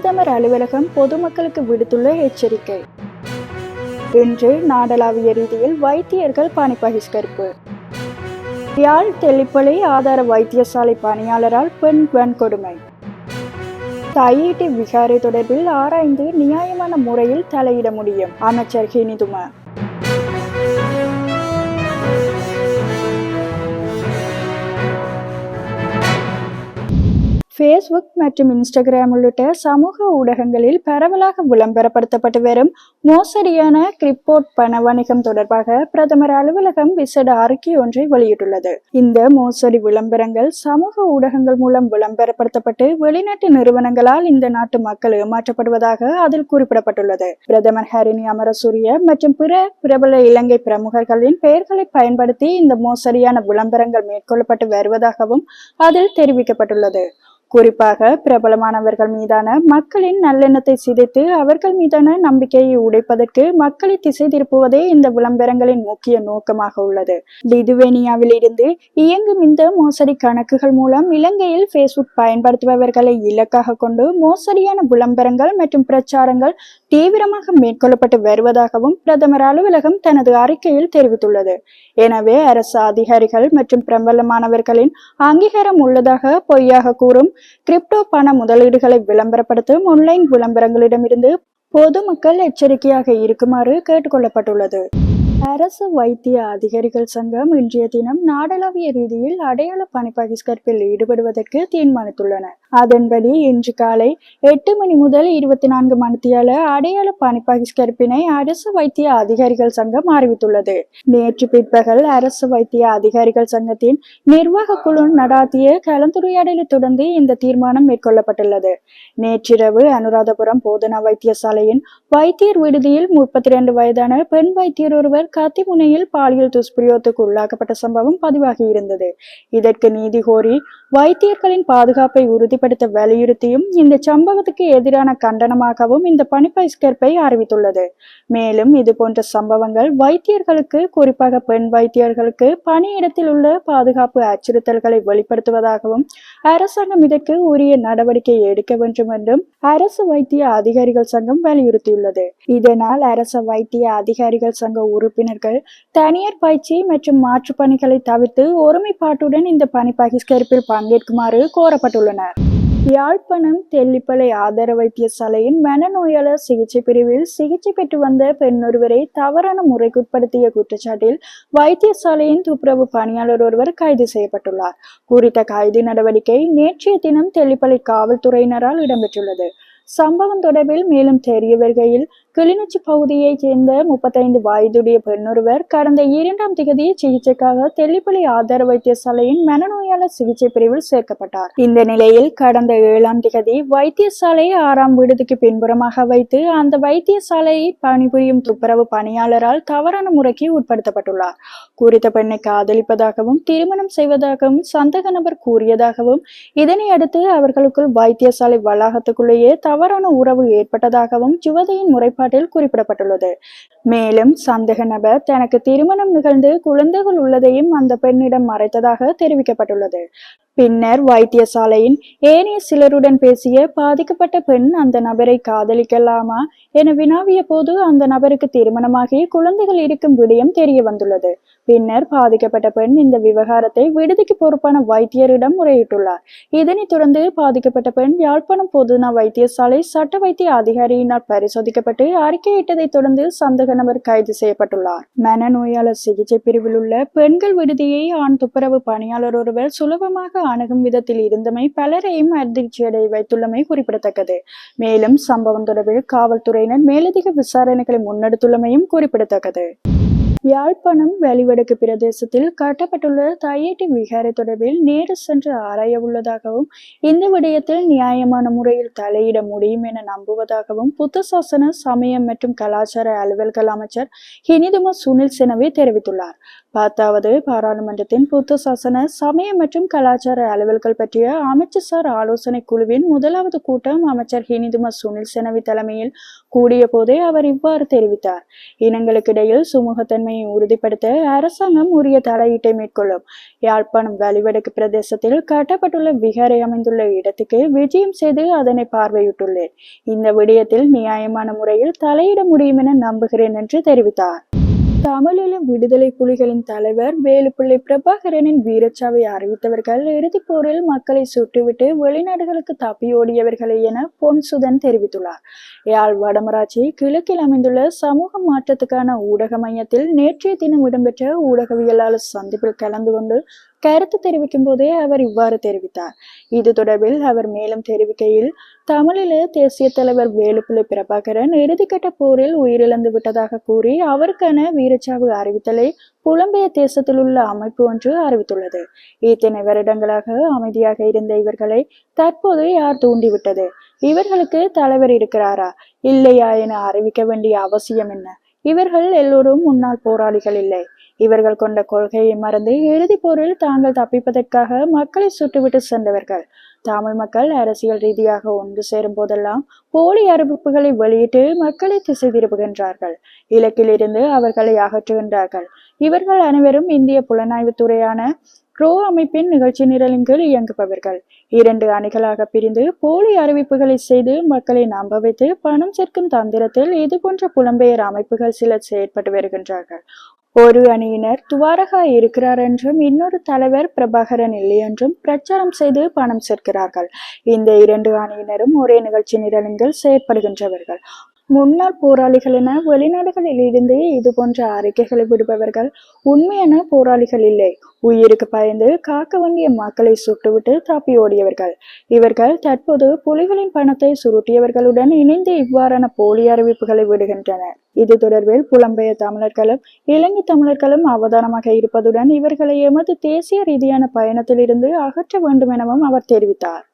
பிரதமர் அலுவலகம் பொதுமக்களுக்கு விடுத்துள்ள எச்சரிக்கை. இன்று நாடளாவிய ரீதியில் வைத்தியர்கள் பணி பகிஷ்கரிப்பு. யாழ் தெல்லிப்பளை ஆதார வைத்தியசாலை பணியாளரால் பெண் வன்கொடுமை தையீட்டு விகாரை தொடர்பில் ஆராய்ந்து நியாயமான முறையில் தலையிட முடியும். அமைச்சர் ஹினிதுமா. ஃபேஸ்புக் மற்றும் இன்ஸ்டாகிராம் உள்ளிட்ட சமூக ஊடகங்களில் பரவலாக விளம்பரப்படுத்தப்பட்டு வரும் மோசடியான கிரிப்போர்ட் பண வணிகம் தொடர்பாக பிரதமர் அலுவலகம் விசேட அறிக்கை ஒன்றை வெளியிட்டுள்ளது. இந்த மோசடி விளம்பரங்கள் சமூக ஊடகங்கள் மூலம் விளம்பரப்படுத்தப்பட்டு வெளிநாட்டு நிறுவனங்களால் இந்த நாட்டு மக்கள் ஏமாற்றப்படுவதாக அதில் குறிப்பிடப்பட்டுள்ளது. பிரதமர் ஹரிணி அமரசூரிய மற்றும் பிற பிரபல இலங்கை பிரமுகர்களின் பெயர்களை பயன்படுத்தி இந்த மோசடியான விளம்பரங்கள் மேற்கொள்ளப்பட்டு வருவதாகவும் அதில் தெரிவிக்கப்பட்டுள்ளது. குறிப்பாக பிரபலமானவர்கள் மீதான மக்களின் நல்லெண்ணத்தை சிதைத்து அவர்கள் மீதான நம்பிக்கையை உடைப்பதற்கு மக்களை திசை திருப்புவதே இந்த விளம்பரங்களின் முக்கிய நோக்கமாக உள்ளது. லிதுவேனியாவில் இருந்து இயங்கும் இந்த மோசடி கணக்குகள் மூலம் இலங்கையில் பேஸ்புக் பயன்படுத்துபவர்களை இலக்காக கொண்டு மோசடியான விளம்பரங்கள் மற்றும் பிரச்சாரங்கள் தீவிரமாக மேற்கொள்ளப்பட்டு வருவதாகவும் பிரதமர் அலுவலகம் தனது அறிக்கையில் தெரிவித்துள்ளது. எனவே அரசு அதிகாரிகள் மற்றும் பிரபலமானவர்களின் அங்கீகாரம் உள்ளதாக பொய்யாக கூறும் கிரிப்டோ பண முதலீடுகளை விளம்பரப்படுத்தும் ஆன்லைன் விளம்பரங்களிடமிருந்து பொதுமக்கள் எச்சரிக்கையாக இருக்குமாறு கேட்டுக்கொள்ளப்பட்டுள்ளது. அரசு வைத்திய அதிகாரிகள் சங்கம் இன்றைய தினம் நாடளாவிய ரீதியில் அடையாள பணி பகிஷ்கரிப்பில் ஈடுபடுவதற்கு தீர்மானித்துள்ளன. அதன்படி இன்று காலை எட்டு மணி முதல் இருபத்தி நான்கு மணித்தியால அடையாள பணி பகிஷ்கரிப்பினை அரசு வைத்திய அதிகாரிகள் சங்கம் அறிவித்துள்ளது. நேற்று பிற்பகல் அரசு வைத்திய அதிகாரிகள் சங்கத்தின் நிர்வாக குழு நடாத்திய கலந்துரையாடலை தொடர்ந்து இந்த தீர்மானம் மேற்கொள்ளப்பட்டுள்ளது. நேற்றிரவு அனுராதபுரம் போதனா வைத்தியசாலையின் வைத்தியர் விடுதியில் முப்பத்தி இரண்டு வயதான பெண் வைத்தியர் ஒருவர் கத்திமுனையில் பாலியல் துஷ்பிரயோகத்துக்கு உள்ளாக்கப்பட்ட சம்பவம் பதிவாகி இருந்தது. இதற்கு நீதி கோரி வைத்தியர்களின் பாதுகாப்பை உறுதிப்படுத்த வலியுறுத்தியும் இந்த சம்பவத்துக்கு எதிரான கண்டனமாகவும் இந்த பணிப்பகிஷ்கரிப்பை அறிவித்துள்ளது. மேலும் இது போன்ற சம்பவங்கள் வைத்தியர்களுக்கு குறிப்பாக பெண் வைத்தியர்களுக்கு பணியிடத்தில் உள்ள பாதுகாப்பு அச்சுறுத்தல்களை வெளிப்படுத்துவதாகவும் அரசாங்கம் இதற்கு உரிய நடவடிக்கை எடுக்க வேண்டும் என்றும் அரசு வைத்திய அதிகாரிகள் சங்கம் வலியுறுத்தியுள்ளது. இதனால் அரசு வைத்திய அதிகாரிகள் சங்க உறுப்பினர் உறுப்பினர்கள் தனியார் பயிற்சி மற்றும் மாற்றுப் பணிகளை தவிர்த்து ஒருமைப்பாட்டுடன் இந்த பணி பகிஷ்கரிப்பில் பங்கேற்குமாறு கோரப்பட்டுள்ளனர். யாழ்ப்பாணம் தெல்லிப்பளை ஆதார வைத்தியசாலையின் மனநோயாளர் சிகிச்சை பிரிவில் சிகிச்சை பெற்று வந்த பெண்ணொருவரை தவறான முறைக்குட்படுத்திய குற்றச்சாட்டில் வைத்தியசாலையின் துப்புரவு பணியாளர் ஒருவர் கைது செய்யப்பட்டுள்ளார். குறித்த கைது நடவடிக்கை நேற்றைய தினம் தெல்லிப்பளை காவல்துறையினரால் இடம்பெற்றுள்ளது. சம்பவம் தொடர்பில் மேலும் தெரிய வருகையில் கிளிநொச்சி பகுதியைச் சேர்ந்த முப்பத்தைந்து வயதுடைய பெண்ணொருவர் கடந்த இரண்டாம் திகதி சிகிச்சைக்காக தெல்லிப்பள்ளி ஆதார வைத்தியசாலையின் மனநோயாளர் சிகிச்சை பிரிவில் சேர்க்கப்பட்டார். இந்த நிலையில் கடந்த ஏழாம் திகதி வைத்தியசாலையை ஆறாம் விடுதிக்கு பின்புறமாக வைத்து அந்த வைத்தியசாலையை பணிபுரியும் துப்புரவு பணியாளரால் தவறான முறைக்கு உட்படுத்தப்பட்டுள்ளார். குறித்த பெண்ணை காதலிப்பதாகவும் திருமணம் செய்வதாகவும் சந்தக நபர் கூறியதாகவும் இதனை அடுத்து அவர்களுக்குள் வைத்தியசாலை வளாகத்துக்குள்ளேயே தவறான உறவு ஏற்பட்டதாகவும் யுவதியின் முறைப்பாட்டில் குறிப்பிடப்பட்டுள்ளது. மேலும் சந்தேக நபர் தனக்கு திருமணம் நிகழ்ந்து குழந்தைகள் உள்ளதையும் அந்த பெண்ணிடம் மறைத்ததாக தெரிவிக்கப்பட்டுள்ளது. பின்னர் வைத்தியசாலையின் ஏனைய சிலருடன் பேசிய பாதிக்கப்பட்ட பெண் அந்த நபரை காதலிக்கலாமா என வினாவிய போது அந்த நபருக்கு திருமணமாகி குழந்தைகள் இருக்கும் விடயம் தெரிய வந்துள்ளது. பின்னர் பாதிக்கப்பட்ட பெண் இந்த விவகாரத்தை விடுதிக்கு பொறுப்பான வைத்தியரிடம் முறையிட்டுள்ளார். இதனைத் தொடர்ந்து பாதிக்கப்பட்ட பெண் யாழ்ப்பாணம் பொதுநா வைத்தியசாலை சட்ட வைத்திய அதிகாரியினால் பரிசோதிக்கப்பட்டு அறிக்கையிட்டதைத் தொடர்ந்து சந்தக நபர் கைது செய்யப்பட்டுள்ளார். மனநோயாளர் சிகிச்சை பிரிவில் உள்ள பெண்கள் விடுதியை ஆண் துப்புரவு பணியாளர் ஒருவர் சுலபமாக அணுகும் விதத்தில் இருந்தமை பலரையும் அதிர்ச்சியடை வைத்துள்ளமை குறிப்பிடத்தக்கது. மேலும் சம்பவம் தொடர்பில் காவல்துறையினர் மேலதிக விசாரணைகளை முன்னெடுத்துள்ளமையும் குறிப்பிடத்தக்கது. யாழ்ப்பாணம் வெளிவடக்கு பிரதேசத்தில் கட்டப்பட்டுள்ள தையட்டி விகாரை தொடர்பில் நேரு சென்று ஆராய உள்ளதாகவும் இந்த விடயத்தில் நியாயமான முறையில் தலையிட முடியும் என நம்புவதாகவும் புத்த சாசன சமயம் மற்றும் கலாச்சார அலுவல்கள் அமைச்சர் ஹினிதும சுனில் செனவே தெரிவித்துள்ளார். பத்தாவது பாராளுமன்றத்தின் புத்த சாசன மற்றும் கலாச்சார அலுவல்கள் பற்றிய அமைச்சர் ஆலோசனை குழுவின் முதலாவது கூட்டம் அமைச்சர் ஹினிதும சுனில் செனவி தலைமையில் கூடிய போதே அவர் இவ்வாறு தெரிவித்தார். இனங்களுக்கிடையில் சுமூகத்தன்மை நிலைமையை உறுதிப்படுத்த அரசாங்கம் உரிய தலையீட்டை மேற்கொள்ளும். யாழ்ப்பாணம் வலிவடக்கு பிரதேசத்தில் கட்டப்பட்டுள்ள விகாரை அமைந்துள்ள இடத்துக்கு விஜயம் செய்து அதனை பார்வையிட்டுள்ளேன். இந்த விடயத்தில் நியாயமான முறையில் தலையிட முடியும் என நம்புகிறேன் என்று தெரிவித்தார். தமிழீழ விடுதலை புலிகளின் தலைவர் வேலுப்பிள்ளை பிரபாகரனின் வீரச்சாவை அறிவித்தவர்கள் இறுதிப் போரில் மக்களை சுட்டுவிட்டு வெளிநாடுகளுக்கு தப்பியோடியவர்களே என பொன்சுதன் தெரிவித்துள்ளார். யாழ் வடமராட்சி கிழக்கில் அமைந்துள்ள சமூக மாற்றத்துக்கான ஊடக மையத்தில் நேற்றைய தினம் இடம்பெற்ற ஊடகவியலாளர் சந்திப்பில் கலந்து கொண்டு கருத்து தெரிவிக்கும் போதே அவர் இவ்வாறு தெரிவித்தார். இது தொடர்பில் அவர் மேலும் தெரிவிக்கையில் தமிழீழ தேசிய தலைவர் வேலுப்பிள்ளை பிரபாகரன் இறுதிக்கட்ட போரில் உயிரிழந்து விட்டதாக கூறி அவருக்கான வீரச்சாவு அறிவித்தலை புலம்பெயர் தேசத்தில் உள்ள அமைப்பு ஒன்று அறிவித்துள்ளது. இத்தனை வருடங்களாக அமைதியாக இருந்த இவர்களை தற்போது யார் தூண்டிவிட்டது? இவர்களுக்கு தலைவர் இருக்கிறாரா? இல்லையா என அறிவிக்க வேண்டிய அவசியம் என்ன? இவர்கள் எல்லோரும் முன்னாள் போராளிகள் இல்லை. இவர்கள் கொண்ட கொள்கையை மறந்து இறுதிப் போரில் தாங்கள் தப்பிப்பதற்காக மக்களை சுட்டுவிட்டு சென்றவர்கள். தமிழ் மக்கள் அரசியல் ரீதியாக ஒன்று சேரும் போதெல்லாம் போலி அறிவிப்புகளை வெளியிட்டு மக்களை திசை திருப்புகின்றார்கள். இலக்கிலிருந்து அவர்களை அகற்றுகின்றார்கள். இவர்கள் அனைவரும் இந்திய புலனாய்வு துறையான ரோ அமைப்பின் நிகழ்ச்சி நிரலின் கீழ் இயங்குபவர்கள். இரண்டு அணிகளாக பிரிந்து போலி அறிவிப்புகளை செய்து மக்களை நம்ப வைத்து பணம் சேர்க்கும் தந்திரத்தில் இது போன்ற புலம்பெயர் அமைப்புகள் சிலர் செயற்பட்டு வருகின்றார்கள். ஒரு அணியினர் துவாரகா இருக்கிறார் என்றும் இன்னொரு தலைவர் பிரபாகரன் இல்லை என்றும் பிரச்சாரம் செய்து பணம் சேர்க்கிறார்கள். இந்த இரண்டு அணியினரும் ஒரே நிகழ்ச்சி நிரலில் செயற்படுகின்றவர்கள். முன்னாள் போராளிகள் என வெளிநாடுகளில் இருந்து இது போன்ற அறிக்கைகளை விடுபவர்கள் உண்மையான போராளிகள் இல்லை. உயிருக்கு பயந்து காக்க வங்கிய மக்களை சுட்டுவிட்டு தப்பி ஓடியவர்கள். இவர்கள் தற்போது புலிகளின் பணத்தை சுருட்டியவர்களுடன் இணைந்து இவ்வாறான போலி அறிவிப்புகளை விடுகின்றனர். இது தொடர்பில் புலம்பெயர் தமிழர்களும் இலங்கை தமிழர்களும் அவதானமாக இருப்பதுடன் இவர்களை எமது தேசிய ரீதியான பயணத்திலிருந்து அகற்ற வேண்டும் எனவும் அவர் தெரிவித்தார்.